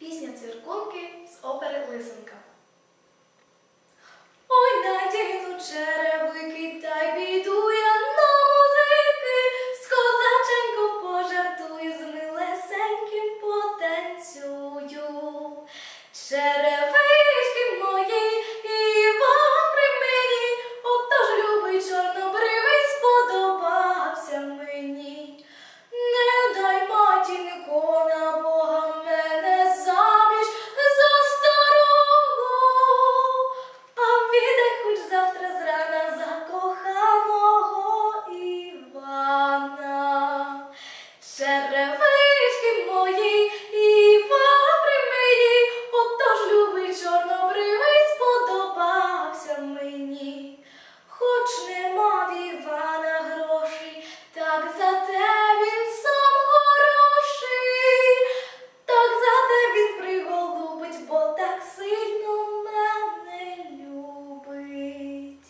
Пісня цвіркунки з опери Лисенка. Ой, надягну черевики, та й піду я на музики, з козаченьком пожартую, з милесеньким потанцюю. Черевики черевички мої, і вапри мені, отож любий чорнобривець сподобався мені, хоч нема в Івана грошей, так за те він сам хороший, так за те він приголубить, бо так сильно мене любить.